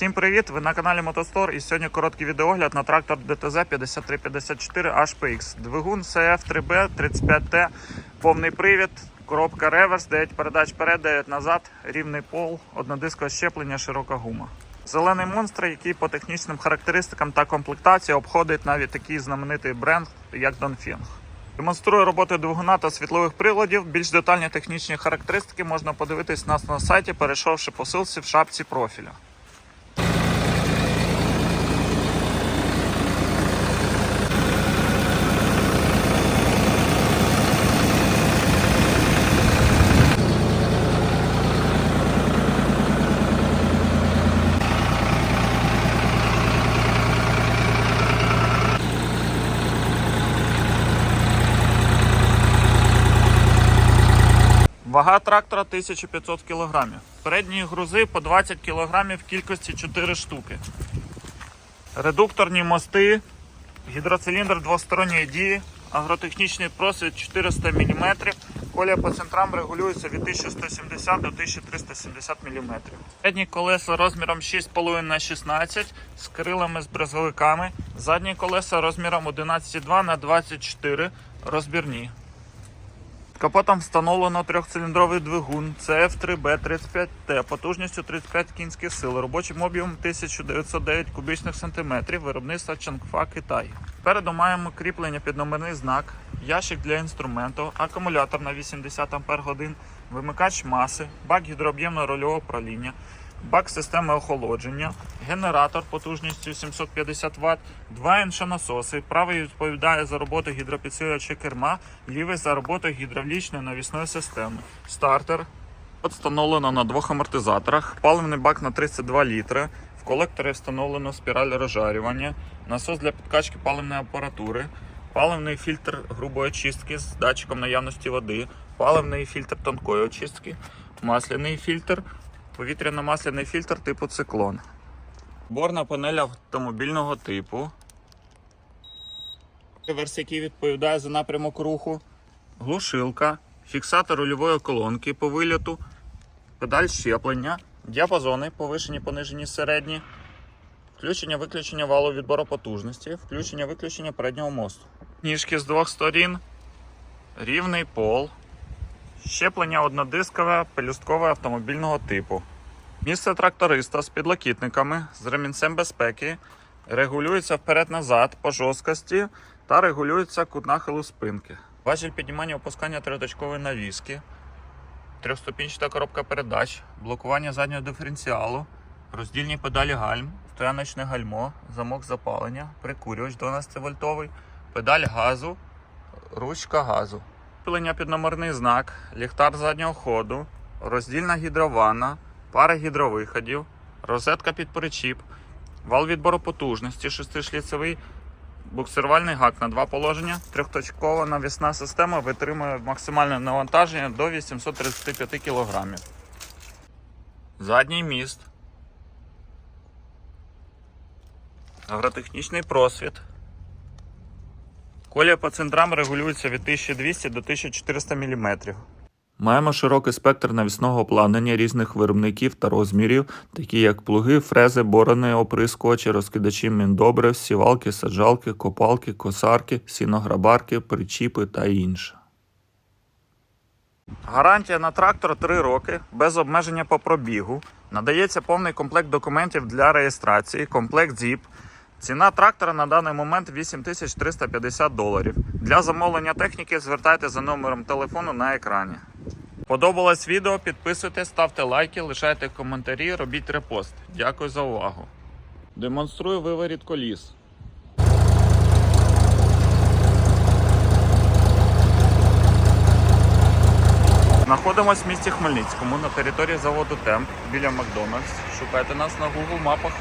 Всім привіт! Ви на каналі Мотостор і сьогодні короткий відеогляд на трактор ДТЗ 5354 HPX. Двигун CF3B 35T, повний привід, коробка реверс, 9 передач вперед, 9 назад, рівний пол, однодискове щеплення, широка гума. Зелений монстр, який по технічним характеристикам та комплектації обходить навіть такий знаменитий бренд, як Dongfeng. Демонструю роботу двигуна та світлових приладів. Більш детальні технічні характеристики можна подивитись нас на сайті, перейшовши по ссылці в шапці профіля. Вага трактора 1500 кг. Передні грузи по 20 кг в кількості 4 штуки. Редукторні мости, гідроциліндр двосторонньої дії, агротехнічний просвіт 400 мм. Колія по центрам регулюється від 1170 до 1370 мм. Передні колеса розміром 6,5 на 16 з крилами з брезговиками. Задні колеса розміром 11,2 на 24 розбірні. Капотом встановлено трьохциліндровий двигун CF3B35T потужністю 35 кінських сил, робочим об'ємом 1909 кубічних сантиметрів, виробництва Чангфа Китай. Спереду маємо кріплення під номерний знак, ящик для інструменту, акумулятор на 80 Ах, вимикач маси, бак гідрооб'ємно рольового правління, бак системи охолодження, генератор потужністю 750 Вт, два іншонасоси. Правий відповідає за роботу гідропідсилювача керма, лівий за роботу гідравлічної навісної системи. Стартер встановлено на двох амортизаторах, паливний бак на 32 літри. В колекторі встановлено спіраль розжарювання, насос для підкачки паливної апаратури, паливний фільтр грубої очистки з датчиком наявності води, паливний фільтр тонкої очистки, масляний фільтр, повітряно-масляний фільтр типу циклон. Борна панель автомобільного типу. Реверс, який відповідає за напрямок руху, глушилка, фіксатор рульової колонки по вильоту, педаль щеплення, діапазони повишені, понижені, середні, включення виключення валу відбору потужності, включення виключення переднього мосту. Ніжки з двох сторін, рівний пол, щеплення однодискове, пелюсткове автомобільного типу. Місце тракториста з підлокітниками, з ремінцем безпеки, регулюється вперед-назад по жорсткості та регулюється кут нахилу спинки. Важіль піднімання опускання трьохточкової навіски, трьохступінчата коробка передач, блокування заднього диференціалу, роздільні педалі гальм, стояночне гальмо, замок запалення, прикурювач 12 вольтовий, педаль газу, ручка газу. Пилення під номерний знак, ліхтар заднього ходу, роздільна гідрована, пара гідровиходів, розетка під причіп, вал відбору потужності, шестишліцевий, буксирувальний гак на два положення, трьохточкова навісна система витримує максимальне навантаження до 835 кг. Задній міст. Агротехнічний просвіт. Колія по центрам регулюється від 1200 до 1400 мм. Маємо широкий спектр навісного обладнання різних виробників та розмірів, такі як плуги, фрези, борони, оприскувачі, розкидачі міндобрив, сівалки, саджалки, копалки, косарки, сінограбарки, причіпи та інше. Гарантія на трактор 3 роки без обмеження по пробігу. Надається повний комплект документів для реєстрації, комплект ZIP. Ціна трактора на даний момент 8350 доларів. Для замовлення техніки звертайте за номером телефону на екрані. Подобалось відео, підписуйтесь, ставте лайки, лишайте коментарі, робіть репост. Дякую за увагу. Демонструю виворіт коліс. Знаходимось в місті Хмельницькому на території заводу Темп біля Макдональдс. Шукайте нас на Google мапах.